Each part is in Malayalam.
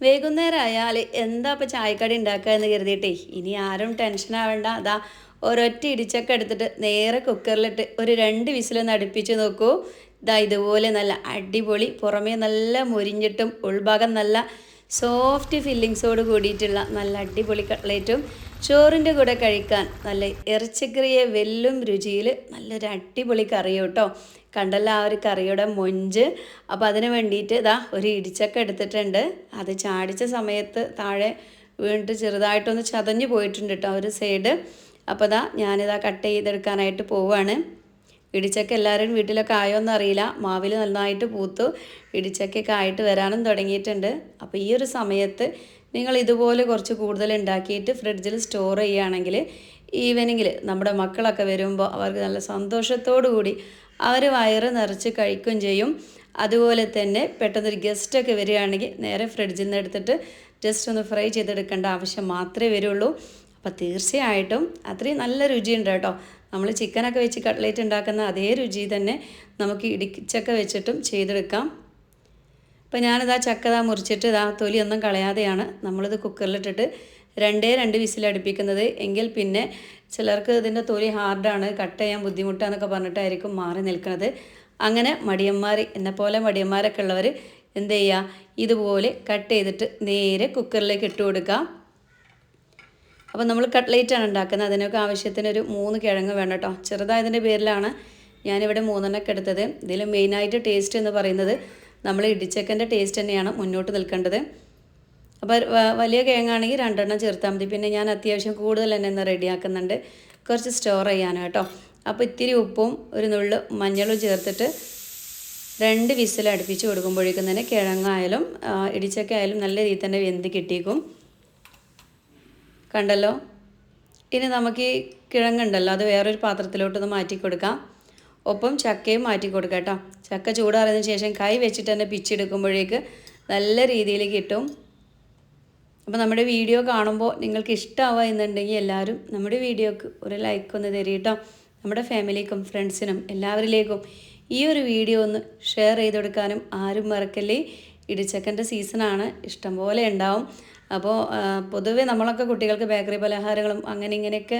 വൈകുന്നേരം ആയാൽ എന്താ ഇപ്പം ചായക്കടി ഉണ്ടാക്കുക എന്ന് കരുതിയിട്ടേ ഇനി ആരും ടെൻഷൻ ആവേണ്ട. അതാ ഒരൊറ്റ ഇടിച്ചൊക്കെ എടുത്തിട്ട് നേരെ കുക്കറിലിട്ട് ഒരു രണ്ട് വിസിലൊന്ന് അടുപ്പിച്ച് നോക്കൂ. ഇതാ ഇതുപോലെ നല്ല അടിപൊളി പുറമേ നല്ല മുരിഞ്ഞിട്ടും ഉൾഭാഗം നല്ല സോഫ്റ്റ് ഫില്ലിങ്സോട് കൂടിയിട്ടുള്ള നല്ല അടിപൊളി കട്ട്ലേറ്റും ചോറിന്റെ കൂടെ കഴിക്കാൻ നല്ല ഇറച്ചിക്കറിയെ വെല്ലും രുചിയിൽ നല്ലൊരു അടിപൊളി കറിയോ കേട്ടോ കണ്ടല്ല ആ ഒരു കറിയുടെ മൊഞ്ച്. അപ്പോൾ അതിന് വേണ്ടിയിട്ട് ഇതാ ഒരു ഇടിച്ചക്ക എടുത്തിട്ടുണ്ട്. അത് ചാടിച്ച സമയത്ത് താഴെ വീണിട്ട് ചെറുതായിട്ടൊന്ന് ചതഞ്ഞു പോയിട്ടുണ്ട് കേട്ടോ ഒരു സൈഡ്. അപ്പോൾ ഇതാ ഞാനിതാ കട്ട് ചെയ്തെടുക്കാനായിട്ട് പോവുകയാണ് ഇടിച്ചക്ക എല്ലാവരും വീട്ടിലൊക്കെ ആയോ അറിയില്ല. മാവിൽ നന്നായിട്ട് പൂത്തു. ഇടിച്ചക്കൊക്കെ ആയിട്ട് വരാനും തുടങ്ങിയിട്ടുണ്ട്. അപ്പോൾ ഈ ഒരു സമയത്ത് നിങ്ങൾ ഇതുപോലെ കുറച്ച് കൂടുതൽ ഉണ്ടാക്കിയിട്ട് ഫ്രിഡ്ജിൽ സ്റ്റോർ ചെയ്യുകയാണെങ്കിൽ ഈവനിങ്ങിൽ നമ്മുടെ മക്കളൊക്കെ വരുമ്പോൾ അവർക്ക് നല്ല സന്തോഷത്തോടു കൂടി അവർ വയറ് നിറച്ച് കഴിക്കുകയും ചെയ്യും. അതുപോലെ തന്നെ പെട്ടെന്നൊരു ഗസ്റ്റൊക്കെ വരികയാണെങ്കിൽ നേരെ ഫ്രിഡ്ജിൽ നിന്ന് എടുത്തിട്ട് ജസ്റ്റ് ഒന്ന് ഫ്രൈ ചെയ്തെടുക്കേണ്ട ആവശ്യം മാത്രമേ വരുള്ളൂ. അപ്പോൾ തീർച്ചയായിട്ടും അത്രയും നല്ല രുചിയുണ്ട് കേട്ടോ. നമ്മൾ ചിക്കനൊക്കെ വെച്ച് കട്ട്ലേറ്റ് ഉണ്ടാക്കുന്ന അതേ രുചി തന്നെ നമുക്ക് ഇടിച്ചക്ക വെച്ചിട്ടും ചെയ്തെടുക്കാം. അപ്പോൾ ഞാനിതാ ചക്ക ഇതാ മുറിച്ചിട്ട് ഇതാ തൊലിയൊന്നും കളയാതെയാണ് നമ്മളിത് കുക്കറിലിട്ടിട്ട് രണ്ടേ രണ്ട് വിസിലടുപ്പിക്കുന്നത്. എങ്കിൽ പിന്നെ ചിലർക്ക് ഇതിന്റെ തൊലി ഹാർഡാണ് കട്ട് ചെയ്യാൻ ബുദ്ധിമുട്ടാന്നൊക്കെ പറഞ്ഞിട്ടായിരിക്കും മാറി നിൽക്കുന്നത്. അങ്ങനെ മടിയന്മാർ എന്നെപ്പോലെ മടിയന്മാരൊക്കെ ഉള്ളവർ എന്ത് ചെയ്യുക ഇതുപോലെ കട്ട് ചെയ്തിട്ട് നേരെ കുക്കറിലേക്ക് ഇട്ട് കൊടുക്കുക അപ്പോൾ നമ്മൾ കട്ട്ലേറ്റാണ് ഉണ്ടാക്കുന്നത്. അതിനൊക്കെ ആവശ്യത്തിന് ഒരു മൂന്ന് കിഴങ്ങ് വേണം കേട്ടോ. ചെറുതായതിന്റെ പേരിലാണ് ഞാനിവിടെ മൂന്നെണ്ണൊക്കെ എടുത്തത്. ഇതിൽ മെയിനായിട്ട് ടേസ്റ്റ് എന്ന് പറയുന്നത് നമ്മൾ ഇടിച്ചക്കന്റെ ടേസ്റ്റ് തന്നെയാണ് മുന്നോട്ട് നിൽക്കേണ്ടത്. അപ്പോൾ വലിയ കിഴങ്ങാണെങ്കിൽ രണ്ടെണ്ണം ചേർത്താൽ മതി. പിന്നെ ഞാൻ അത്യാവശ്യം കൂടുതൽ തന്നെ ഇന്ന് റെഡിയാക്കുന്നുണ്ട്. കുറച്ച് സ്റ്റോർ ചെയ്യാനും കേട്ടോ. അപ്പോൾ ഇത്തിരി ഉപ്പും ഒരു നുള്ളു മഞ്ഞളും ചേർത്തിട്ട് രണ്ട് വിസിൽ അടുപ്പിച്ച് കൊടുക്കുമ്പോഴേക്കും തന്നെ കിഴങ്ങായാലും ഇടിച്ചക്ക ആയാലും നല്ല രീതിയിൽ തന്നെ വെന്ത് കിട്ടിയേക്കും. കണ്ടല്ലോ? ഇനി നമുക്ക് ഈ കിഴങ്ങുണ്ടല്ലോ അത് വേറൊരു പാത്രത്തിലോട്ടൊന്ന് മാറ്റി കൊടുക്കാം ഒപ്പം ചക്കയും മാറ്റി കൊടുക്കാം കേട്ടോ. ചക്ക ചൂടാറിയതിന് ശേഷം കൈ വെച്ചിട്ട് തന്നെ പിച്ചെടുക്കുമ്പോഴേക്ക് നല്ല രീതിയിൽ കിട്ടും. അപ്പോൾ നമ്മുടെ വീഡിയോ കാണുമ്പോൾ നിങ്ങൾക്ക് ഇഷ്ടമാവുക എന്നുണ്ടെങ്കിൽ എല്ലാവരും നമ്മുടെ വീഡിയോക്ക് ഒരു ലൈക്ക് ഒന്ന് തരും കേട്ടോ. നമ്മുടെ ഫാമിലിക്കും ഫ്രണ്ട്സിനും എല്ലാവരിലേക്കും ഈ ഒരു വീഡിയോ ഒന്ന് ഷെയർ ചെയ്ത് കൊടുക്കാനും ആരും മറക്കല്ലേ? ഇടിച്ചക്കന്റെ സീസണാണ് ഇഷ്ടംപോലെ ഉണ്ടാവും. അപ്പോൾ പൊതുവേ നമ്മളൊക്കെ കുട്ടികൾക്ക് ബേക്കറി പലഹാരങ്ങളും അങ്ങനെ ഇങ്ങനെയൊക്കെ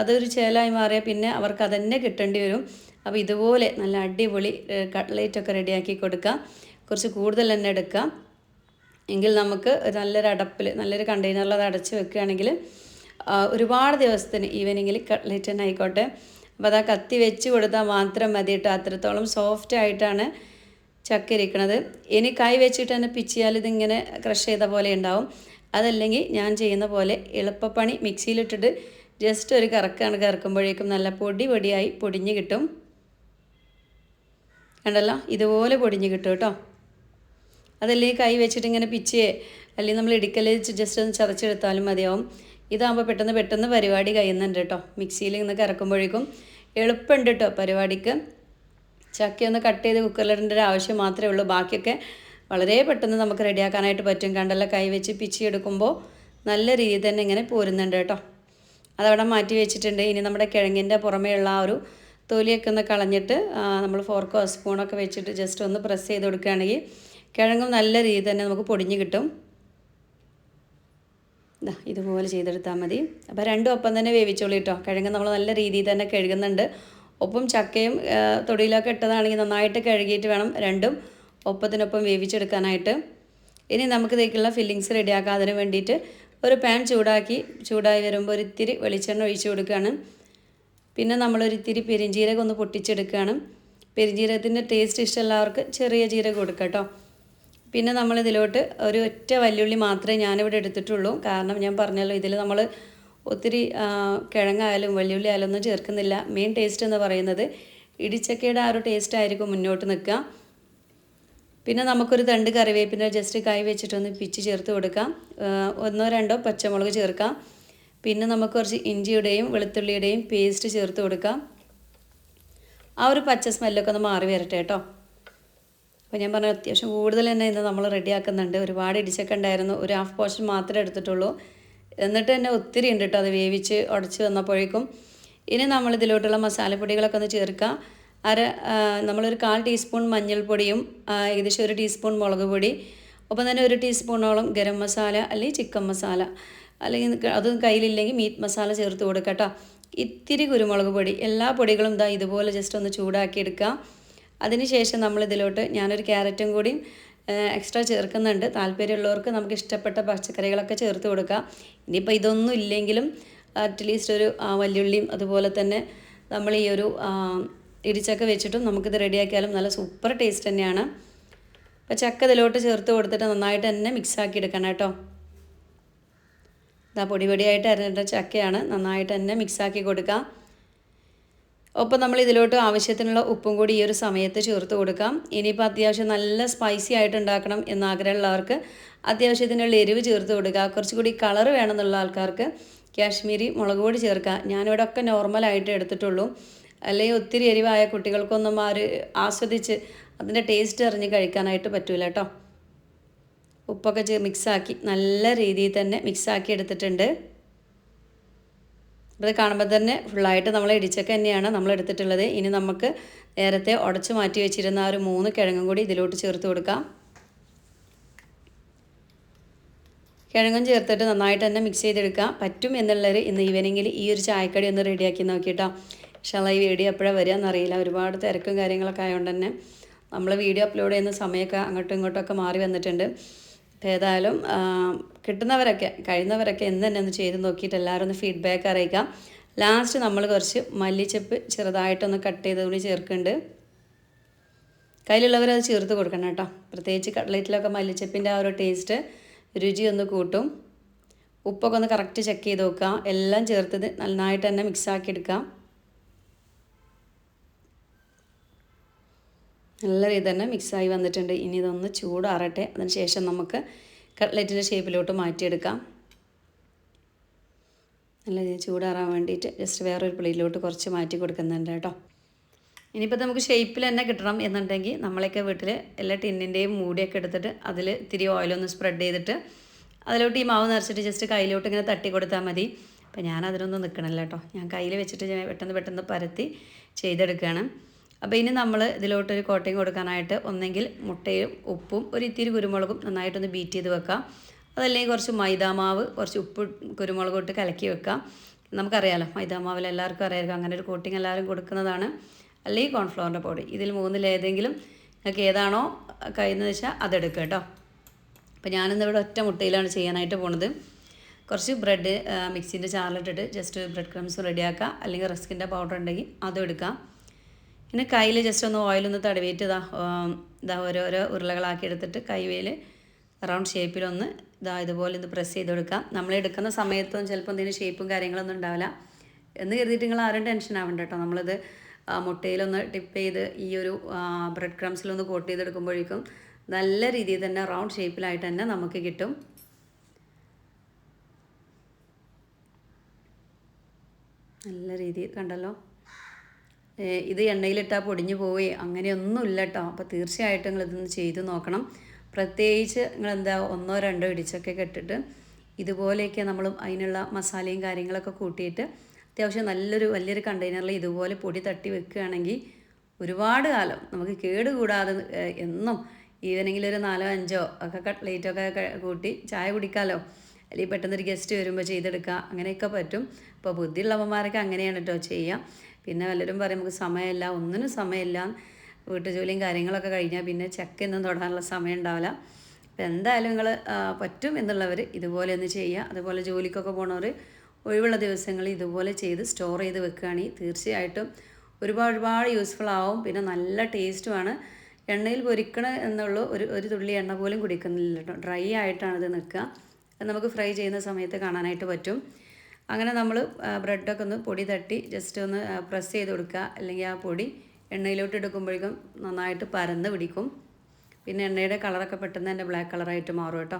അതൊരു ചേലായി മാറിയാൽ പിന്നെ അവർക്ക് അതന്നെ കിട്ടേണ്ടി വരും. അപ്പോൾ ഇതുപോലെ നല്ല അടിപൊളി കട്ട്ലേറ്റൊക്കെ റെഡിയാക്കി കൊടുക്കാം. കുറച്ച് കൂടുതൽ തന്നെ എടുക്കാം. എങ്കിൽ നമുക്ക് നല്ലൊരു അടപ്പിൽ നല്ലൊരു കണ്ടെയ്നറിൽ അത് അടച്ച് വെക്കുകയാണെങ്കിൽ ഒരുപാട് ദിവസത്തിന് ഈവനിങ്ങിൽ കട്ട്ലേറ്റ് തന്നെ ആയിക്കോട്ടെ. അപ്പോൾ അത് ആ കത്തി വെച്ച് കൊടുത്താൽ മാത്രം മതി കേട്ടോ അത്രത്തോളം സോഫ്റ്റ് ആയിട്ടാണ് ചക്ക ഇരിക്കണത് ഇനി കൈ വെച്ചിട്ട് തന്നെ പിച്ചിയാൽ ഇതിങ്ങനെ ക്രഷ് ചെയ്ത പോലെ ഉണ്ടാവും. അതല്ലെങ്കിൽ ഞാൻ ചെയ്യുന്ന പോലെ എളുപ്പപ്പണി മിക്സിയിലിട്ടിട്ട് ജസ്റ്റ് ഒരു കറക്കാണ് കറക്കുമ്പോഴേക്കും നല്ല പൊടി പൊടിയായി പൊടിഞ്ഞ് കിട്ടും. കണ്ടല്ലോ? ഇതുപോലെ പൊടിഞ്ഞ് കിട്ടും കേട്ടോ. അതല്ലെങ്കിൽ കൈ വെച്ചിട്ട് ഇങ്ങനെ പിച്ചേ അല്ലെങ്കിൽ നമ്മൾ ഇടിക്കൽ ജസ്റ്റ് ഒന്ന് ചതച്ചെടുത്താലും മതിയാവും. ഇതാകുമ്പോൾ പെട്ടെന്ന് പെട്ടെന്ന് പരിപാടി കഴിയുന്നുണ്ട് കേട്ടോ. മിക്സിയിൽ ഇന്ന് കറക്കുമ്പോഴേക്കും എളുപ്പമുണ്ട് കേട്ടോ പരിപാടിക്ക്. ചക്ക ഒന്ന് കട്ട് ചെയ്ത് കുക്കറിലിടേണ്ട ഒരു ആവശ്യം മാത്രമേ ഉള്ളൂ. ബാക്കിയൊക്കെ വളരെ പെട്ടെന്ന് നമുക്ക് റെഡിയാക്കാനായിട്ട് പറ്റും. കണ്ടല്ല കൈ വെച്ച് പിച്ചി എടുക്കുമ്പോൾ നല്ല രീതിയിൽ തന്നെ ഇങ്ങനെ പോരുന്നുണ്ട് കേട്ടോ. അതവിടെ മാറ്റി വെച്ചിട്ടുണ്ട്. ഇനി നമ്മുടെ കിഴങ്ങിന്റെ പുറമേയുള്ള ആ ഒരു തൊലിയൊക്കെ ഒന്ന് കളഞ്ഞിട്ട് നമ്മൾ ഫോർക്കോ സ്പൂണൊക്കെ വെച്ചിട്ട് ജസ്റ്റ് ഒന്ന് പ്രസ് ചെയ്ത് കൊടുക്കുകയാണെങ്കിൽ കിഴങ്ങും നല്ല രീതിയിൽ തന്നെ നമുക്ക് പൊടിഞ്ഞ് കിട്ടും. ഇതുപോലെ ചെയ്തെടുത്താൽ മതി. അപ്പോൾ രണ്ടും ഒപ്പം തന്നെ വേവിച്ചോളൂ കേട്ടോ. കിഴങ്ങ് നമ്മൾ നല്ല രീതിയിൽ തന്നെ കഴുകുന്നുണ്ട്. ഒപ്പം ചക്കയും തൊടിയിലൊക്കെ ഇട്ടതാണെങ്കിൽ നന്നായിട്ട് കഴുകിയിട്ട് വേണം രണ്ടും ഒപ്പത്തിനൊപ്പം വേവിച്ചെടുക്കാനായിട്ട്. ഇനി നമുക്ക് ഇതേക്കുള്ള ഫില്ലിങ്സ് റെഡിയാക്കാം അതിന് വേണ്ടിയിട്ട് ഒരു പാൻ ചൂടാക്കി ചൂടായി വരുമ്പോൾ ഒരു ഇത്തിരി വെളിച്ചെണ്ണ ഒഴിച്ചു കൊടുക്കുകയാണ്. പിന്നെ നമ്മളൊരിത്തിരി പെരിഞ്ജീരകം ഒന്ന് പൊട്ടിച്ചെടുക്കുകയാണ്. പെരിഞ്ജീരകത്തിന്റെ ടേസ്റ്റ് ഇഷ്ടമുള്ളവർക്ക് ചെറിയ ജീരകം കൊടുക്കാം കേട്ടോ. പിന്നെ നമ്മളിതിലോട്ട് ഒരു ഒറ്റ വല്യുള്ളി മാത്രമേ ഞാനിവിടെ എടുത്തിട്ടുള്ളൂ. കാരണം ഞാൻ പറഞ്ഞല്ലോ ഇതിൽ നമ്മൾ ഒത്തിരി കിഴങ്ങായാലും വെള്ളിയുള്ളി ആയാലും ഒന്നും ചേർക്കുന്നില്ല. മെയിൻ ടേസ്റ്റ് എന്ന് പറയുന്നത് ഇടിച്ചക്കയുടെ ആ ഒരു ടേസ്റ്റ് ആയിരിക്കും മുന്നോട്ട് നിൽക്കുക. പിന്നെ നമുക്കൊരു തണ്ട് കറിവേപ്പിന്റെ ജസ്റ്റ് കൈ വെച്ചിട്ടൊന്ന് പിച്ച് ചേർത്ത് കൊടുക്കാം. ഒന്നോ രണ്ടോ പച്ചമുളക് ചേർക്കാം. പിന്നെ നമുക്ക് കുറച്ച് ഇഞ്ചിയുടെയും വെളുത്തുള്ളിയുടെയും പേസ്റ്റ് ചേർത്ത് കൊടുക്കാം. ആ ഒരു പച്ച സ്മെല്ലൊക്കെ ഒന്ന് മാറി വരട്ടെ കേട്ടോ. അപ്പോൾ ഞാൻ പറഞ്ഞ അത്യാവശ്യം കൂടുതൽ തന്നെ ഇന്ന് നമ്മൾ റെഡിയാക്കുന്നുണ്ട് ഒരുപാട് ഇടിച്ചൊക്കെ ഉണ്ടായിരുന്നു. ഒരു ഹാഫ് പോർഷൻ മാത്രമേ എടുത്തിട്ടുള്ളൂ. എന്നിട്ട് തന്നെ ഒത്തിരി ഉണ്ട് കേട്ടോ അത് വേവിച്ച് ഉടച്ച് വന്നപ്പോഴേക്കും ഇനി നമ്മൾ ഇതിലോട്ടുള്ള മസാലപ്പൊടികളൊക്കെ ഒന്ന് ചേർക്കുക. അര നമ്മളൊരു കാൽ ടീസ്പൂൺ മഞ്ഞൾപ്പൊടിയും ഏകദേശം ഒരു ടീസ്പൂൺ മുളക് പൊടി ഒപ്പം തന്നെ ഒരു ടീസ്പൂണോളം ഗരം മസാല അല്ലെങ്കിൽ ചിക്കൻ മസാല അല്ലെങ്കിൽ അത് കയ്യിലില്ലെങ്കിൽ മീറ്റ് മസാല ചേർത്ത് കൊടുക്കുക കേട്ടോ ഇത്തിരി കുരുമുളക് പൊടി എല്ലാ പൊടികളും ഇതാ ഇതുപോലെ ജസ്റ്റ് ഒന്ന് ചൂടാക്കി എടുക്കുക. അതിനുശേഷം നമ്മൾ ഇതിലോട്ട് ഞാനൊരു ക്യാരറ്റും കൂടിയും എക്സ്ട്രാ ചേർക്കുന്നുണ്ട്. താല്പര്യമുള്ളവർക്ക് നമുക്ക് ഇഷ്ടപ്പെട്ട പച്ചക്കറികളൊക്കെ ചേർത്ത് കൊടുക്കാം. ഇനിയിപ്പോൾ ഇതൊന്നും ഇല്ലെങ്കിലും അറ്റ്ലീസ്റ്റ് ഒരു വല്യുള്ളിയും അതുപോലെ തന്നെ നമ്മൾ ഈ ഒരു ഇടിച്ചക്ക വെച്ചിട്ടും നമുക്കിത് റെഡിയാക്കിയാലും നല്ല സൂപ്പർ ടേസ്റ്റ് തന്നെയാണ്. അപ്പോൾ ചക്ക ഇതിലോട്ട് ചേർത്ത് കൊടുത്തിട്ട് നന്നായിട്ട് തന്നെ മിക്സാക്കി എടുക്കണം കേട്ടോ. ഇതാ പൊടി പൊടിയായിട്ട് അരഞ്ഞിട്ട ചക്കയാണ്. നന്നായിട്ട് തന്നെ മിക്സാക്കി കൊടുക്കാം. ഒപ്പം നമ്മൾ ഇതിലോട്ട് ആവശ്യത്തിനുള്ള ഉപ്പും കൂടി ഈ ഒരു സമയത്ത് ചേർത്ത് കൊടുക്കാം. ഇനിയിപ്പോൾ അത്യാവശ്യം നല്ല സ്പൈസി ആയിട്ട് ഉണ്ടാക്കണം എന്നാഗ്രഹമുള്ളവർക്ക് അത്യാവശ്യത്തിനുള്ള എരിവ് ചേർത്ത് കൊടുക്കുക. കുറച്ചുകൂടി കളർ വേണമെന്നുള്ള ആൾക്കാർക്ക് കാശ്മീരി മുളക് പൊടി ചേർക്കുക. ഞാനിവിടെ ഒക്കെ നോർമലായിട്ട് എടുത്തിട്ടുള്ളൂ. അല്ലെങ്കിൽ ഒത്തിരി എരിവായ കുട്ടികൾക്കൊന്നും ആ ഒരു ആസ്വദിച്ച് അതിന്റെ ടേസ്റ്റ് അറിഞ്ഞ് കഴിക്കാനായിട്ട് പറ്റൂല കേട്ടോ ഉപ്പൊക്കെ മിക്സാക്കി നല്ല രീതിയിൽ തന്നെ മിക്സാക്കി എടുത്തിട്ടുണ്ട്. അത് കാണുമ്പോൾ തന്നെ ഫുള്ളായിട്ട് നമ്മൾ ഇടിച്ചക്ക തന്നെയാണ് നമ്മൾ എടുത്തിട്ടുള്ളത്. ഇനി നമുക്ക് നേരത്തെ ഉടച്ചു മാറ്റി വെച്ചിരുന്ന ആ ഒരു മൂന്ന് കിഴങ്ങും കൂടി ഇതിലോട്ട് ചേർത്ത് കൊടുക്കാം. കിഴങ്ങും ചേർത്തിട്ട് നന്നായിട്ട് തന്നെ മിക്സ് ചെയ്തെടുക്കാം. പറ്റും എന്നുള്ളവർ ഇന്ന് ഈവനിങ്ങിൽ ഈ ഒരു ചായക്കടി ഒന്ന് റെഡിയാക്കി നോക്കിയിട്ടോ പക്ഷേ ഈ വീഡിയോ എപ്പോഴാണ് വരിക എന്നറിയില്ല. ഒരുപാട് തിരക്കും കാര്യങ്ങളൊക്കെ ആയതുകൊണ്ട് തന്നെ നമ്മൾ വീഡിയോ അപ്ലോഡ് ചെയ്യുന്ന സമയമൊക്കെ അങ്ങോട്ടും ഇങ്ങോട്ടൊക്കെ മാറി വന്നിട്ടുണ്ട്. ഏതായാലും കിട്ടുന്നവരൊക്കെ കഴിയുന്നവരൊക്കെ എന്ന് തന്നെ ഒന്ന് ചെയ്ത് നോക്കിയിട്ട് എല്ലാവരും ഒന്ന് ഫീഡ്ബാക്ക് അറിയിക്കാം. ലാസ്റ്റ് നമ്മൾ കുറച്ച് മല്ലിച്ചപ്പ് ചെറുതായിട്ടൊന്ന് കട്ട് ചെയ്ത് കൂടി ചേർക്കുന്നുണ്ട്. കയ്യിലുള്ളവർ അത് ചേർത്ത് കൊടുക്കണം കേട്ടോ. പ്രത്യേകിച്ച് കട്ട്ലറ്റിലൊക്കെ മല്ലിച്ചപ്പിന്റെ ആ ഒരു ടേസ്റ്റ് രുചി ഒന്ന് കൂട്ടും. ഉപ്പൊക്കെ ഒന്ന് കറക്റ്റ് ചെക്ക് ചെയ്ത് നോക്കുക എല്ലാം ചേർത്തത് നന്നായിട്ട് തന്നെ മിക്സാക്കി എടുക്കാം. നല്ല രീതിയിൽ തന്നെ മിക്സായി വന്നിട്ടുണ്ട്. ഇനി ഇതൊന്ന് ചൂടാറട്ടെ. അതിന് ശേഷം നമുക്ക് കട്ട്ലറ്റിന്റെ ഷേപ്പിലോട്ട് മാറ്റിയെടുക്കാം. നല്ല രീതിയിൽ ചൂടാറാൻ വേണ്ടിയിട്ട് ജസ്റ്റ് വേറൊരു പ്ലേറ്റിലോട്ട് കുറച്ച് മാറ്റി കൊടുക്കുന്നുണ്ട് കേട്ടോ. ഇനിയിപ്പോൾ നമുക്ക് ഷേപ്പിൽ തന്നെ കിട്ടണം എന്നുണ്ടെങ്കിൽ നമ്മളൊക്കെ വീട്ടിൽ എല്ലാ ടിന്നിന്റെയും മൂടിയൊക്കെ എടുത്തിട്ട് അതിൽ ഇത്തിരി ഓയിലൊന്ന് സ്പ്രെഡ് ചെയ്തിട്ട് അതിലോട്ട് ഈ മാവ് നിറച്ചിട്ട് ജസ്റ്റ് കയ്യിലോട്ട് ഇങ്ങനെ തട്ടി കൊടുത്താൽ മതി. അപ്പോൾ ഞാൻ അതിനൊന്നും നിൽക്കണില്ല കേട്ടോ. ഞാൻ കയ്യിൽ വെച്ചിട്ട് ഞാൻ പെട്ടെന്ന് പെട്ടെന്ന് പരത്തി ചെയ്തെടുക്കുകയാണ്. അപ്പോൾ ഇനി നമ്മൾ ഇതിലോട്ടൊരു കോട്ടിങ് കൊടുക്കാനായിട്ട് ഒന്നെങ്കിൽ മുട്ടയും ഉപ്പും ഒരു ഇത്തിരി കുരുമുളകും നന്നായിട്ടൊന്ന് ബീറ്റ് ചെയ്ത് വെക്കാം. അതല്ലെങ്കിൽ കുറച്ച് മൈദാമാവ് കുറച്ച് ഉപ്പ് കുരുമുളകും ഇട്ട് കലക്കി വെക്കാം. നമുക്കറിയാലോ മൈദാമാവിൽ എല്ലാവർക്കും അറിയാം അങ്ങനെ ഒരു കോട്ടിങ് എല്ലാവരും കൊടുക്കുന്നതാണ്. അല്ലെങ്കിൽ കോൺഫ്ലവറിന്റെ പൊടി ഇതിൽ മൂന്നിൽ ഏതെങ്കിലും നിങ്ങൾക്ക് ഏതാണോ കഴിയുന്നത് വെച്ചാൽ അതെടുക്കുക കേട്ടോ. അപ്പോൾ ഞാനിന്ന് ഇവിടെ ഒറ്റ മുട്ടയിലാണ് ചെയ്യാനായിട്ട് പോണത്. കുറച്ച് ബ്രെഡ് മിക്സിന്റെ ചാറിലിട്ടിട്ട് ജസ്റ്റ് ബ്രെഡ് ക്രംസ് റെഡിയാക്കുക അല്ലെങ്കിൽ റസ്കിന്റെ പൗഡർ ഉണ്ടെങ്കിൽ അതും എടുക്കാം. പിന്നെ കയ്യിൽ ജസ്റ്റ് ഒന്ന് ഓയിലൊന്ന് തടവിയിട്ട് ഇതാ ഇതാ ഓരോരോ ഉരുളകളാക്കി എടുത്തിട്ട് കൈവേൽ റൗണ്ട് ഷേപ്പിലൊന്ന് ഇതാ ഇതുപോലെ ഇത് പ്രസ് ചെയ്ത് കൊടുക്കാം. നമ്മൾ എടുക്കുന്ന സമയത്തൊന്നും ചിലപ്പോൾ എന്തെങ്കിലും ഷേപ്പും കാര്യങ്ങളൊന്നും ഉണ്ടാവില്ല. എന്ന് കരുതിയിട്ട് നിങ്ങൾ ആരും ടെൻഷൻ ആവണ്ട കേട്ടോ നമ്മളിത് മുട്ടയിലൊന്ന് ടിപ്പ് ചെയ്ത് ഈ ഒരു ബ്രെഡ് ക്രംസിലൊന്ന് കോട്ട് ചെയ്തെടുക്കുമ്പോഴേക്കും നല്ല രീതിയിൽ തന്നെ റൗണ്ട് ഷേപ്പിലായിട്ട് തന്നെ നമുക്ക് കിട്ടും. നല്ല രീതിയിൽ കണ്ടല്ലോ? ഇത് എണ്ണയിലിട്ടാൽ പൊടിഞ്ഞു പോവുകയെ അങ്ങനെയൊന്നുമില്ല കേട്ടോ അപ്പോൾ തീർച്ചയായിട്ടും നിങ്ങൾ ഇതൊന്ന് ചെയ്ത് നോക്കണം. പ്രത്യേകിച്ച് നിങ്ങൾ എന്താ ഒന്നോ രണ്ടോ ഇടിച്ചൊക്കെ കെട്ടിട്ട് ഇതുപോലെയൊക്കെ നമ്മൾ അതിനുള്ള മസാലയും കാര്യങ്ങളൊക്കെ കൂട്ടിയിട്ട് അത്യാവശ്യം നല്ലൊരു വലിയൊരു കണ്ടെയ്നറിൽ ഇതുപോലെ പൊടി തട്ടി വെക്കുകയാണെങ്കിൽ ഒരുപാട് കാലം നമുക്ക് കേട് കൂടാതെ എന്നും ഈവനിങ്ങിൽ ഒരു നാലോ അഞ്ചോ ഒക്കെ കട്ട്ലേറ്റൊക്കെ കൂട്ടി ചായ കുടിക്കാമല്ലോ അല്ലെങ്കിൽ പെട്ടെന്നൊരു ഗസ്റ്റ് വരുമ്പോൾ ചെയ്തെടുക്കുക അങ്ങനെയൊക്കെ പറ്റും. അപ്പോൾ ബുദ്ധിയുള്ളവന്മാരൊക്കെ അങ്ങനെയാണ് കേട്ടോ ചെയ്യുക പിന്നെ വല്ലരും പറയും നമുക്ക് സമയമില്ല. ഒന്നിനും സമയമില്ല. വീട്ടുജോലിയും കാര്യങ്ങളൊക്കെ കഴിഞ്ഞാൽ പിന്നെ ചക്കൊന്നും തൊടാനുള്ള സമയം ഉണ്ടാവില്ല അപ്പോൾ എന്തായാലും നിങ്ങൾ പറ്റും എന്നുള്ളവർ ഇതുപോലെ ഒന്ന് ചെയ്യുക അതുപോലെ ജോലിക്കൊക്കെ പോണവർ ഒഴിവുള്ള ദിവസങ്ങളിൽ ഇതുപോലെ ചെയ്ത് സ്റ്റോർ ചെയ്ത് വെക്കുകയാണെങ്കിൽ തീർച്ചയായിട്ടും ഒരുപാട് ഒരുപാട് യൂസ്ഫുൾ ആവും. പിന്നെ നല്ല ടേസ്റ്റുമാണ് എണ്ണയിൽ പൊരിക്കണ എന്നുള്ള ഒരു ഒരു തുള്ളി എണ്ണ പോലും കുടിക്കുന്നില്ല. കേട്ടോ ഡ്രൈ ആയിട്ടാണ് ഇത് നിൽക്കുക. നമുക്ക് ഫ്രൈ ചെയ്യുന്ന സമയത്ത് കാണാനായിട്ട് പറ്റും. അങ്ങനെ നമ്മൾ ബ്രെഡൊക്കെ ഒന്ന് പൊടി തട്ടി ജസ്റ്റ് ഒന്ന് പ്രസ് ചെയ്ത് കൊടുക്കുക. അല്ലെങ്കിൽ ആ പൊടി എണ്ണയിലോട്ട് എടുക്കുമ്പോഴേക്കും നന്നായിട്ട് പരന്ന് പിടിക്കും. പിന്നെ എണ്ണയുടെ കളറൊക്കെ പെട്ടെന്ന് തന്നെ ബ്ലാക്ക് കളറായിട്ട് മാറും കേട്ടോ.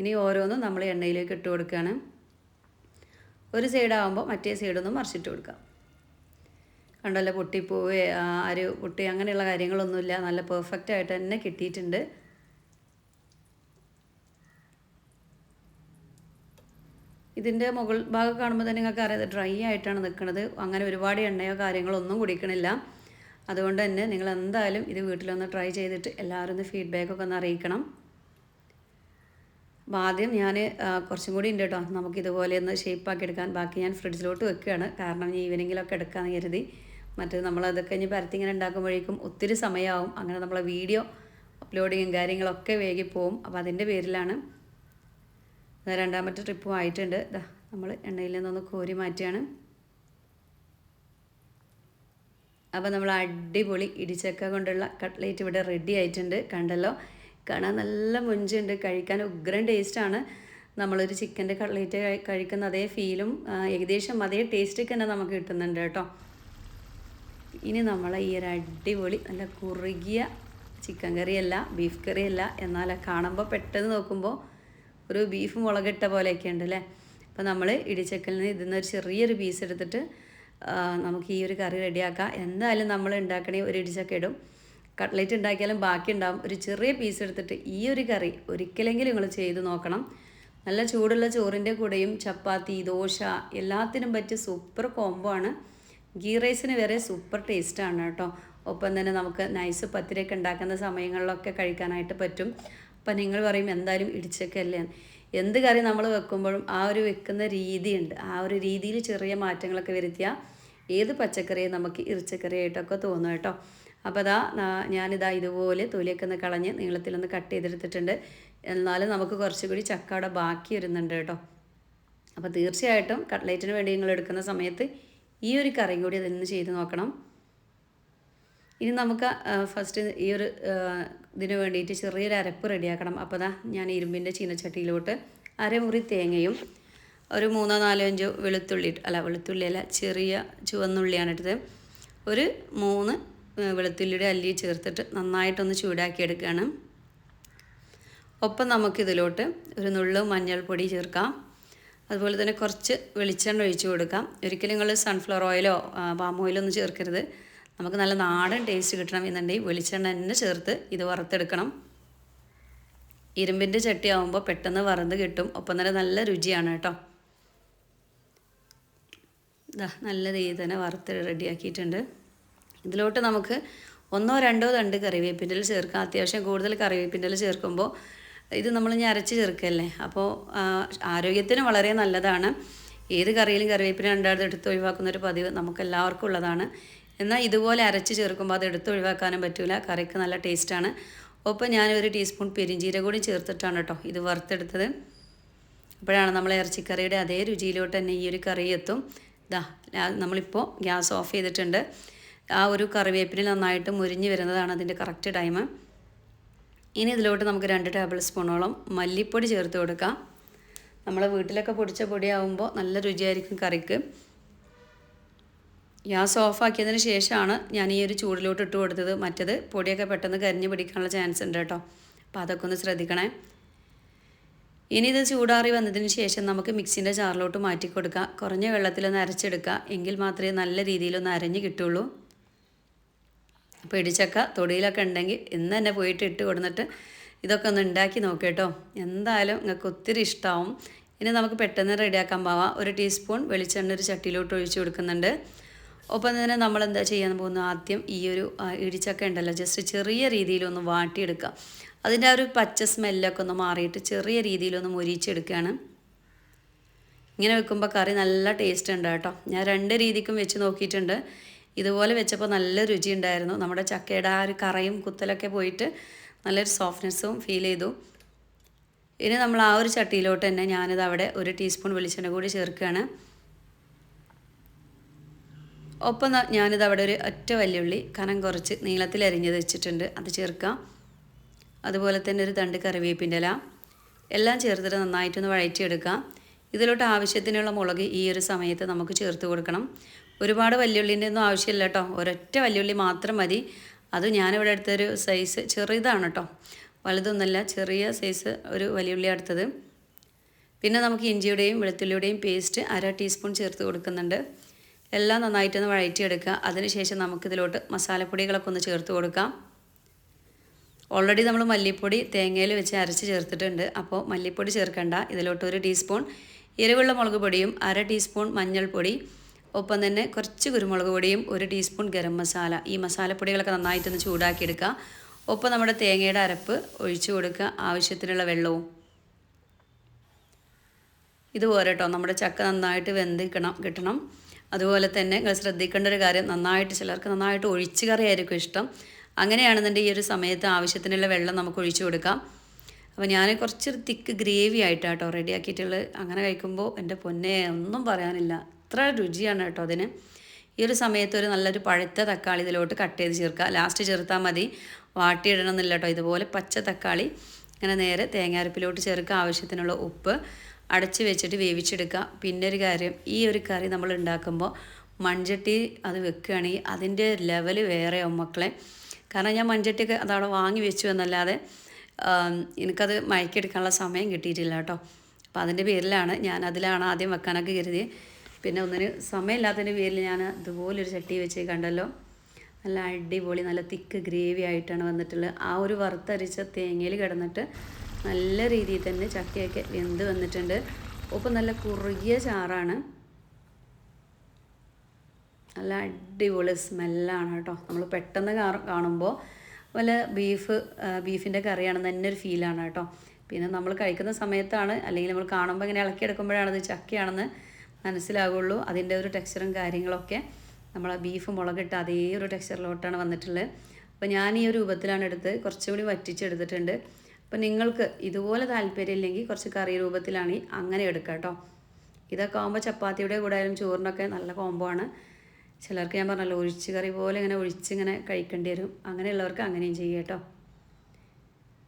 ഇനി ഓരോന്നും നമ്മൾ എണ്ണയിലേക്ക് ഇട്ട് കൊടുക്കുകയാണ്. ഒരു സൈഡാകുമ്പോൾ മറ്റേ സൈഡൊന്നും മറിച്ചിട്ട് കൊടുക്കാം കണ്ടല്ലോ പൊട്ടിപ്പോവേ ആ, അരി പൊട്ടി അങ്ങനെയുള്ള കാര്യങ്ങളൊന്നുമില്ല. നല്ല പെർഫെക്റ്റ് ആയിട്ട് തന്നെ കിട്ടിയിട്ടുണ്ട്. ഇതിന്റെ മുകൾ ഭാഗം കാണുമ്പോൾ തന്നെ നിങ്ങൾക്ക് അറിയാം ഡ്രൈ ആയിട്ടാണ് നിൽക്കുന്നത് അങ്ങനെ ഒരുപാട് എണ്ണയോ കാര്യങ്ങളോ ഒന്നും കുടിക്കണില്ല. അതുകൊണ്ട് തന്നെ നിങ്ങൾ എന്തായാലും ഇത് വീട്ടിലൊന്ന് ട്രൈ ചെയ്തിട്ട് എല്ലാവരും ഒന്ന് ഫീഡ്ബാക്കൊക്കെ ഒന്ന് അറിയിക്കണം. അപ്പോൾ ആദ്യം ഞാൻ കുറച്ചും കൂടി ഉണ്ട് കേട്ടോ നമുക്ക് ഇതുപോലെ ഒന്ന് ഷേപ്പാക്കി എടുക്കാൻ. ബാക്കി ഞാൻ ഫ്രിഡ്ജിലോട്ട് വെക്കുകയാണ് കാരണം ഇനി ഈവനിങ്ങിലൊക്കെ എടുക്കാമെന്ന് കരുതി. മറ്റേ നമ്മളതൊക്കെ ഇനി പരത്തി ഇങ്ങനെ ഉണ്ടാക്കുമ്പോഴേക്കും ഒത്തിരി സമയമാവും അങ്ങനെ നമ്മളെ വീഡിയോ അപ്ലോഡിങ്ങും കാര്യങ്ങളൊക്കെ വേഗി പോവും. അപ്പോൾ അതിന്റെ പേരിലാണ് രണ്ടാമത്തെ ട്രിപ്പും ആയിട്ടുണ്ട്. ഇതാ നമ്മൾ എണ്ണയിൽ നിന്നൊന്ന് കോരി മാറ്റുകയാണ്. അപ്പോൾ നമ്മൾ അടിപൊളി ഇടിച്ചക്ക കൊണ്ടുള്ള കട്ട്ലേറ്റ് ഇവിടെ റെഡി ആയിട്ടുണ്ട്. കണ്ടല്ലോ? കാണാൻ നല്ല മുഞ്ചുണ്ട്. കഴിക്കാൻ ഉഗ്രൻ ടേസ്റ്റാണ് നമ്മളൊരു ചിക്കന്റെ കട്ട്ലേറ്റ് കഴി- കഴിക്കുന്ന അതേ ഫീലും ഏകദേശം അതേ ടേസ്റ്റൊക്കെ തന്നെ നമുക്ക് കിട്ടുന്നുണ്ട് കേട്ടോ. ഇനി നമ്മൾ ഈ ഒരു അടിപൊളി നല്ല കുറുകിയ ചിക്കൻ കറിയല്ല ബീഫ് കറിയല്ല എന്നാൽ കാണുമ്പോൾ പെട്ടെന്ന് നോക്കുമ്പോൾ ഒരു ബീഫ് മുളകിട്ട പോലെയൊക്കെ ഉണ്ട് അല്ലേ അപ്പോൾ നമ്മൾ ഇടിച്ചക്കലിൽ നിന്ന് ഇതിൽ നിന്ന് ഒരു ചെറിയൊരു പീസ് എടുത്തിട്ട് നമുക്ക് ഈ ഒരു കറി റെഡിയാക്കാം. എന്തായാലും നമ്മൾ ഉണ്ടാക്കണേ ഒരു ഇടിച്ചക്ക ഇടും. കട്ട്ലേറ്റ് ഉണ്ടാക്കിയാലും ബാക്കി ഉണ്ടാവും. ഒരു ചെറിയ പീസ് എടുത്തിട്ട് ഈ ഒരു കറി ഒരിക്കലെങ്കിലും നിങ്ങൾ ചെയ്ത് നോക്കണം. നല്ല ചൂടുള്ള ചോറിന്റെ കൂടെയും ചപ്പാത്തി ദോശ എല്ലാത്തിനും പറ്റിയ സൂപ്പർ കോംബോ ആണ്. ഗീ റൈസിന് വരെ സൂപ്പർ ടേസ്റ്റാണ് കേട്ടോ. ഒപ്പം തന്നെ നമുക്ക് നൈസ് പത്തിരിയൊക്കെ ഉണ്ടാക്കുന്ന സമയങ്ങളിലൊക്കെ കഴിക്കാനായിട്ട് പറ്റും. അപ്പം നിങ്ങൾ പറയും എന്തായാലും ഇടിച്ചക്കല്ലേ? എന്ത് കറി നമ്മൾ വെക്കുമ്പോഴും ആ ഒരു വെക്കുന്ന രീതിയുണ്ട്. ആ ഒരു രീതിയിൽ ചെറിയ മാറ്റങ്ങളൊക്കെ വരുത്തിയാൽ ഏത് പച്ചക്കറിയും നമുക്ക് ഇറച്ചക്കറിയായിട്ടൊക്കെ തോന്നും കേട്ടോ. അപ്പോൾ അതാ ഞാനിതാ ഇതുപോലെ തൊലിയൊക്കെ ഒന്ന് കളഞ്ഞ് നീളത്തിലൊന്ന് കട്ട് ചെയ്തെടുത്തിട്ടുണ്ട്. എന്നാലും നമുക്ക് കുറച്ചുകൂടി ചക്ക അവിടെ ബാക്കി വരുന്നുണ്ട് കേട്ടോ. അപ്പോൾ തീർച്ചയായിട്ടും കട്ട്ലേറ്റിന് വേണ്ടി നിങ്ങൾ എടുക്കുന്ന സമയത്ത് ഈ ഒരു കറിയും കൂടി അതൊന്ന് ചെയ്ത് നോക്കണം. ഇനി നമുക്ക് ഫസ്റ്റ് ഈ ഒരു ഇതിന് വേണ്ടിയിട്ട് ചെറിയൊരു അരപ്പ് റെഡിയാക്കണം. അപ്പോൾ ദാ ഞാൻ ഇരുമ്പിന്റെ ചീനച്ചട്ടിയിലോട്ട് അരമുറി തേങ്ങയും ഒരു മൂന്നോ നാലോ അഞ്ചോ വെളുത്തുള്ളി അല്ല വെളുത്തുള്ളി അല്ല ചെറിയ ചുവന്നുള്ളിയാണ് എടുത്തത് ഒരു മൂന്ന് വെളുത്തുള്ളിയുടെ അല്ലി ചേർത്തിട്ട് നന്നായിട്ടൊന്ന് ചൂടാക്കി എടുക്കുകയാണ് ഒപ്പം നമുക്കിതിലോട്ട് ഒരു നുള്ളു മഞ്ഞൾപ്പൊടി ചേർക്കാം. അതുപോലെ തന്നെ കുറച്ച് വെളിച്ചെണ്ണ ഒഴിച്ചു കൊടുക്കാം. ഒരിക്കലും നിങ്ങൾ സൺഫ്ലവർ ഓയിലോ പാം ഓയിലോ ഒന്നും ചേർക്കരുത്. നമുക്ക് നല്ല നാടൻ ടേസ്റ്റ് കിട്ടണം എന്നുണ്ടെങ്കിൽ വെളിച്ചെണ്ണ തന്നെ ചേർത്ത് ഇത് വറുത്തെടുക്കണം. ഇരുമ്പിന്റെ ചട്ടി ആകുമ്പോൾ പെട്ടെന്ന് വറന്ന് കിട്ടും. ഒപ്പം തന്നെ നല്ല രുചിയാണ് കേട്ടോ. ഇതാ നല്ല രീതിയിൽ തന്നെ വറുത്ത് റെഡിയാക്കിയിട്ടുണ്ട് ഇതിലോട്ട് നമുക്ക് ഒന്നോ രണ്ടോ തണ്ട് കറിവേപ്പിന്റെ ചേർക്കാം. അത്യാവശ്യം കൂടുതൽ കറിവേപ്പിന്റെ ചേർക്കുമ്പോൾ ഇത് നമ്മൾ ഇനി അരച്ച് ചേർക്കല്ലേ? അപ്പോൾ ആരോഗ്യത്തിന് വളരെ നല്ലതാണ്. ഏത് കറിയിലും കറിവേപ്പിന് രണ്ടാമത് എടുത്ത് ഒഴിവാക്കുന്ന ഒരു പതിവ് നമുക്കെല്ലാവർക്കും ഉള്ളതാണ്. എന്നാൽ ഇതുപോലെ അരച്ച് ചേർക്കുമ്പോൾ അത് എടുത്ത് ഒഴിവാക്കാനും പറ്റില്ല കറിക്ക് നല്ല ടേസ്റ്റാണ്. ഒപ്പം ഞാനൊരു ടീസ്പൂൺ പെരിഞ്ചീര കൂടി ചേർത്തിട്ടാണ് കേട്ടോ ഇത് വറുത്തെടുത്തത്. അപ്പോഴാണ് നമ്മൾ ഇറച്ചിക്കറിയുടെ അതേ രുചിയിലോട്ട് തന്നെ ഈ ഒരു കറി എത്തും. ഇതാ നമ്മളിപ്പോൾ ഗ്യാസ് ഓഫ് ചെയ്തിട്ടുണ്ട്. ആ ഒരു കറിവേപ്പിന് നന്നായിട്ട് മുരിഞ്ഞ് വരുന്നതാണ് അതിന്റെ കറക്റ്റ് ടൈം. ഇനി ഇതിലോട്ട് നമുക്ക് രണ്ട് ടേബിൾ സ്പൂണോളം മല്ലിപ്പൊടി ചേർത്ത് കൊടുക്കാം. നമ്മൾ വീട്ടിലൊക്കെ പൊടിച്ച പൊടിയാവുമ്പോൾ നല്ല രുചിയായിരിക്കും കറിക്ക്. ഗ്യാസ് ഓഫാക്കിയതിന് ശേഷമാണ് ഞാൻ ഈ ഒരു ചൂടിലോട്ട് ഇട്ട് കൊടുത്തത്. മറ്റത് പൊടിയൊക്കെ പെട്ടെന്ന് കരിഞ്ഞു പിടിക്കാനുള്ള ചാൻസ് ഉണ്ട് കേട്ടോ. അപ്പോൾ അതൊക്കെ ഒന്ന് ശ്രദ്ധിക്കണേ. ഇനി ഇത് ചൂടാറി വന്നതിന് ശേഷം നമുക്ക് മിക്സിന്റെ ചാറിലോട്ട് മാറ്റി കൊടുക്കുക കുറഞ്ഞ വെള്ളത്തിലൊന്ന് അരച്ചെടുക്കുക എങ്കിൽ മാത്രമേ നല്ല രീതിയിലൊന്ന് അരഞ്ഞ് കിട്ടുള്ളൂ. അപ്പോൾ ഇടിച്ചക്ക തൊടിയിലൊക്കെ ഉണ്ടെങ്കിൽ ഇന്ന് തന്നെ പോയിട്ട് ഇട്ട് കൊടുന്നിട്ട് ഇതൊക്കെ ഒന്ന് ഉണ്ടാക്കി നോക്കുക കേട്ടോ. എന്തായാലും നിങ്ങൾക്ക് ഒത്തിരി ഇഷ്ടമാവും ഇനി നമുക്ക് പെട്ടെന്ന് റെഡിയാക്കാൻ പോവാം. ഒരു ടീസ്പൂൺ വെളിച്ചെണ്ണ ഒരു ചട്ടിയിലോട്ട് ഒഴിച്ചു കൊടുക്കുന്നുണ്ട്. ഒപ്പം തന്നെ നമ്മൾ എന്താ ചെയ്യാൻ പോകുന്നത്? ആദ്യം ഈ ഒരു ഇടിച്ചക്ക ഉണ്ടല്ലോ ജസ്റ്റ് ചെറിയ രീതിയിലൊന്ന് വാട്ടിയെടുക്കുക അതിന്റെ ആ ഒരു പച്ച സ്മെല്ലൊക്കെ ഒന്ന് മാറിയിട്ട് ചെറിയ രീതിയിലൊന്ന് മുരിച്ചെടുക്കുകയാണ്. ഇങ്ങനെ വെക്കുമ്പോൾ കറി നല്ല ടേസ്റ്റ് ഉണ്ട് കേട്ടോ. ഞാൻ രണ്ട് രീതിക്കും വെച്ച് നോക്കിയിട്ടുണ്ട്. ഇതുപോലെ വെച്ചപ്പോൾ നല്ല രുചി ഉണ്ടായിരുന്നു. നമ്മുടെ ചക്കയുടെ ആ ഒരു കറയും കുത്തലൊക്കെ പോയിട്ട് നല്ലൊരു സോഫ്റ്റ്നെസ്സും ഫീൽ ചെയ്തു. ഇനി നമ്മൾ ആ ഒരു ചട്ടിയിലോട്ട് തന്നെ ഞാനിത് അവിടെ ഒരു ടീസ്പൂൺ വെളിച്ചെണ്ണ കൂടി ചേർക്കുകയാണ്. ഒപ്പം ഞാനിത് അവിടെ ഒരു ഒറ്റ വല്യുള്ളി കനം കുറച്ച് നീളത്തിൽ അരിഞ്ഞത് വെച്ചിട്ടുണ്ട്. അത് ചേർക്കാം. അതുപോലെ തന്നെ ഒരു തണ്ട് കറിവേപ്പിന്റെ ഇല. എല്ലാം ചേർത്തിട്ട് നന്നായിട്ടൊന്ന് വഴറ്റിയെടുക്കാം. ഇതിലോട്ട് ആവശ്യത്തിനുള്ള മുളക് ഈ ഒരു സമയത്ത് നമുക്ക് ചേർത്ത് കൊടുക്കണം. ഒരുപാട് വല്യുള്ളിന്റെ ഒന്നും ആവശ്യമില്ല കേട്ടോ. ഒരൊറ്റ വല്യുള്ളി മാത്രം മതി. അത് ഞാനിവിടെ എടുത്തൊരു സൈസ് ചെറുതാണ് കേട്ടോ. വലുതൊന്നുമല്ല ചെറിയ സൈസ് ഒരു വലിയുള്ളി എടുത്തത്. പിന്നെ നമുക്ക് ഇഞ്ചിയുടെയും വെളുത്തുള്ളിയുടെയും പേസ്റ്റ് അര ടീസ്പൂൺ ചേർത്ത് കൊടുക്കുന്നുണ്ട്. എല്ലാം നന്നായിട്ടൊന്ന് വഴറ്റിയെടുക്കുക. അതിനുശേഷം നമുക്കിതിലോട്ട് മസാലപ്പൊടികളൊക്കെ ഒന്ന് ചേർത്ത് കൊടുക്കാം. ഓൾറെഡി നമ്മൾ മല്ലിപ്പൊടി തേങ്ങയിൽ വെച്ച് അരച്ച് ചേർത്തിട്ടുണ്ട്. അപ്പോൾ മല്ലിപ്പൊടി ചേർക്കേണ്ട. ഇതിലോട്ട് ഒരു ടീസ്പൂൺ എരിവുള്ള മുളക് പൊടിയും അര ടീസ്പൂൺ മഞ്ഞൾപ്പൊടി. ഒപ്പം തന്നെ കുറച്ച് കുരുമുളക് പൊടിയും ഒരു ടീസ്പൂൺ ഗരം മസാല. ഈ മസാലപ്പൊടികളൊക്കെ നന്നായിട്ടൊന്ന് ചൂടാക്കിയെടുക്കുക. ഒപ്പം നമ്മുടെ തേങ്ങയുടെ അരപ്പ് ഒഴിച്ചു കൊടുക്കുക. ആവശ്യത്തിനുള്ള വെള്ളവും. ഇതുപോലെ കേട്ടോ നമ്മുടെ ചക്ക നന്നായിട്ട് വെന്തിക്കണം കിട്ടണം. അതുപോലെ തന്നെ നിങ്ങൾ ശ്രദ്ധിക്കേണ്ട ഒരു കാര്യം നന്നായിട്ട് ചിലർക്ക് നന്നായിട്ട് ഒഴിച്ചു കറിയായിരിക്കും ഇഷ്ടം. അങ്ങനെയാണെന്നുണ്ടെങ്കിൽ ഈ ഒരു സമയത്ത് ആവശ്യത്തിനുള്ള വെള്ളം നമുക്ക് ഒഴിച്ചു കൊടുക്കാം. അപ്പോൾ ഞാൻ കുറച്ചൊരു തിക്ക് ഗ്രേവി ആയിട്ടാണ് കേട്ടോ റെഡിയാക്കിയിട്ടുള്ളത്. അങ്ങനെ കഴിക്കുമ്പോൾ എന്റെ പൊന്നെ ഒന്നും പറയാനില്ല. അത്ര രുചിയാണ് കേട്ടോ അതിന്. ഈ ഒരു സമയത്ത് ഒരു നല്ലൊരു പഴുത്ത തക്കാളി ഇതിലോട്ട് കട്ട് ചെയ്ത് ചേർക്കുക. ലാസ്റ്റ് ചേർത്താൽ മതി. വാട്ടിയിടണം എന്നില്ല കേട്ടോ. ഇതുപോലെ പച്ച തക്കാളി. ഇങ്ങനെ നേരെ തേങ്ങാരപ്പിലോട്ട് ചേർക്കുക. ആവശ്യത്തിനുള്ള ഉപ്പ്. അടച്ച് വെച്ചിട്ട് വേവിച്ചെടുക്കുക. പിന്നെ ഒരു കാര്യം ഈ ഒരു കറി നമ്മൾ ഉണ്ടാക്കുമ്പോൾ മൺചട്ടി അത് വെക്കുകയാണെങ്കിൽ അതിന്റെ ലെവൽ വേറെയാവും മക്കളെ. കാരണം ഞാൻ മൺചട്ടിയൊക്കെ അതവിടെ വാങ്ങി വെച്ചു എന്നല്ലാതെ എനിക്കത് മയക്കെടുക്കാനുള്ള സമയം കിട്ടിയിട്ടില്ല കേട്ടോ. അപ്പോൾ അതിന്റെ പേരിലാണ് ഞാൻ അതിലാണ് ആദ്യം വെക്കാനൊക്കെ കരുതി പിന്നെ ഒന്നിന് സമയമില്ലാത്തതിന്റെ പേരിൽ ഞാൻ ഇതുപോലൊരു ചട്ടി വെച്ച് കണ്ടല്ലോ. നല്ല അടിപൊളി നല്ല തിക്ക് ഗ്രേവി ആയിട്ടാണ് വന്നിട്ടുള്ളത്. ആ ഒരു വറുത്തരിച്ച തേങ്ങയിൽ കിടന്നിട്ട് നല്ല രീതിയിൽ തന്നെ ചക്കയൊക്കെ വെന്ത് വന്നിട്ടുണ്ട്. ഒപ്പം നല്ല കുറുകിയ ചാറാണ്. നല്ല അടിപൊളി സ്മെല്ലാണ് കേട്ടോ. നമ്മൾ പെട്ടെന്ന് കാണുമ്പോൾ വല്ല ബീഫ് ബീഫിന്റെ കറിയാണെന്ന് തന്നെ ഒരു ഫീലാണ് കേട്ടോ. പിന്നെ നമ്മൾ കഴിക്കുന്ന സമയത്താണ് അല്ലെങ്കിൽ നമ്മൾ കാണുമ്പോൾ ഇങ്ങനെ ഇളക്കിയെടുക്കുമ്പോഴാണ് ഇത് ചക്കയാണെന്ന് മനസ്സിലാകുള്ളൂ അതിന്റെ ഒരു ടെക്സ്ചറും കാര്യങ്ങളൊക്കെ നമ്മൾ ആ ബീഫ് മുളകിട്ട് അതേ ഒരു ടെക്സ്ചറിലോട്ടാണ് വന്നിട്ടുള്ളത്. അപ്പോൾ ഞാൻ ഈ ഒരു രൂപത്തിലാണ് എടുത്ത് കുറച്ചുകൂടി വറ്റിച്ചെടുത്തിട്ടുണ്ട്. അപ്പോൾ നിങ്ങൾക്ക് ഇതുപോലെ താല്പര്യം ഇല്ലെങ്കിൽ കുറച്ച് കറി രൂപത്തിലാണ് അങ്ങനെ എടുക്കുക കേട്ടോ. ഇതൊക്കെ ആകുമ്പോൾ ചപ്പാത്തിയുടെ കൂടെ ആയാലും ചോറിനൊക്കെ നല്ല കോംബോ ആണ്. ചിലർക്ക് ഞാൻ പറഞ്ഞല്ലോ ഒഴിച്ച് കറി പോലെ ഇങ്ങനെ ഒഴിച്ചിങ്ങനെ കഴിക്കേണ്ടി വരും. അങ്ങനെയുള്ളവർക്ക് അങ്ങനെയും ചെയ്യുക കേട്ടോ.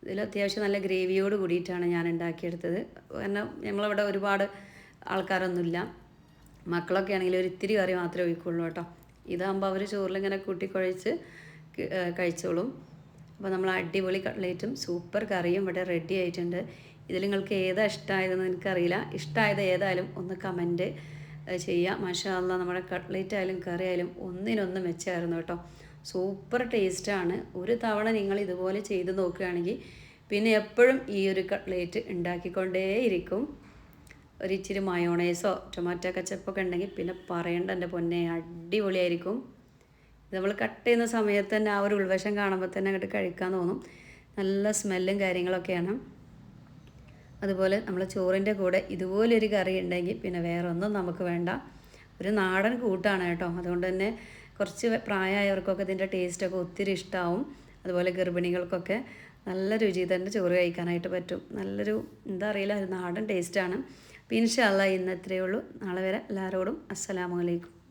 ഇതിൽ അത്യാവശ്യം നല്ല ഗ്രേവിയോട് കൂടിയിട്ടാണ് ഞാൻ ഉണ്ടാക്കിയെടുത്തത്. കാരണം ഞങ്ങളിവിടെ ഒരുപാട് ആൾക്കാരൊന്നുമില്ല. മക്കളൊക്കെ ആണെങ്കിൽ ഒരു ഇത്തിരി കറി മാത്രമേ ഒഴിക്കുള്ളൂ കേട്ടോ. ഇതാകുമ്പോൾ അവർ ചോറിലിങ്ങനെ കൂട്ടിക്കുഴച്ച് കഴിച്ചോളും. അപ്പോൾ നമ്മൾ അടിപൊളി കട്ട്ലേറ്റും സൂപ്പർ കറിയും ഇവിടെ റെഡി ആയിട്ടുണ്ട്. ഇതിൽ നിങ്ങൾക്ക് ഏതാ ഇഷ്ടമായതെന്ന് എനിക്കറിയില്ല. ഇഷ്ടമായത് ഏതായാലും ഒന്ന് കമന്റ് ചെയ്യുക മാഷാ അല്ലാ നമ്മുടെ കട്ട്ലേറ്റ് ആയാലും കറി ആയാലും ഒന്നിനൊന്ന് മെച്ചമായിരുന്നു കേട്ടോ. സൂപ്പർ ടേസ്റ്റാണ് ഒരു തവണ നിങ്ങൾ ഇതുപോലെ ചെയ്ത് നോക്കുകയാണെങ്കിൽ പിന്നെ എപ്പോഴും ഈ ഒരു കട്ട്ലേറ്റ് ഉണ്ടാക്കിക്കൊണ്ടേയിരിക്കും. ഒരു ഇച്ചിരി മയോണൈസോ ടൊമാറ്റോ കച്ചപ്പൊക്കെ ഉണ്ടെങ്കിൽ പിന്നെ പറയേണ്ട എന്റെ പൊന്നെ അടിപൊളിയായിരിക്കും. നമ്മൾ കട്ട് ചെയ്യുന്ന സമയത്ത് തന്നെ ആ ഒരു ഉൾവശം കാണുമ്പോൾ തന്നെ അങ്ങോട്ട് കഴിക്കാൻ തോന്നും. നല്ല സ്മെല്ലും കാര്യങ്ങളൊക്കെയാണ്. അതുപോലെ നമ്മൾ ചോറിന്റെ കൂടെ ഇതുപോലൊരു കറി ഉണ്ടെങ്കിൽ പിന്നെ വേറെ ഒന്നും നമുക്ക് വേണ്ട. ഒരു നാടൻ കൂട്ടാണ് കേട്ടോ. അതുകൊണ്ട് തന്നെ കുറച്ച് പ്രായമായവർക്കൊക്കെ ഇതിന്റെ ടേസ്റ്റൊക്കെ ഒത്തിരി ഇഷ്ടമാവും അതുപോലെ ഗർഭിണികൾക്കൊക്കെ നല്ല രുചി തന്നെ ചോറ് കഴിക്കാനായിട്ട് പറ്റും. നല്ലൊരു എന്താ അറിയില്ല ഒരു നാടൻ ടേസ്റ്റാണ് അപ്പോൾ ഇൻഷാല്ല ഇന്ന് ഇത്രയേ ഉള്ളൂ. നാളെ വരെ എല്ലാവരോടും അസ്സലാമു അലൈക്കും.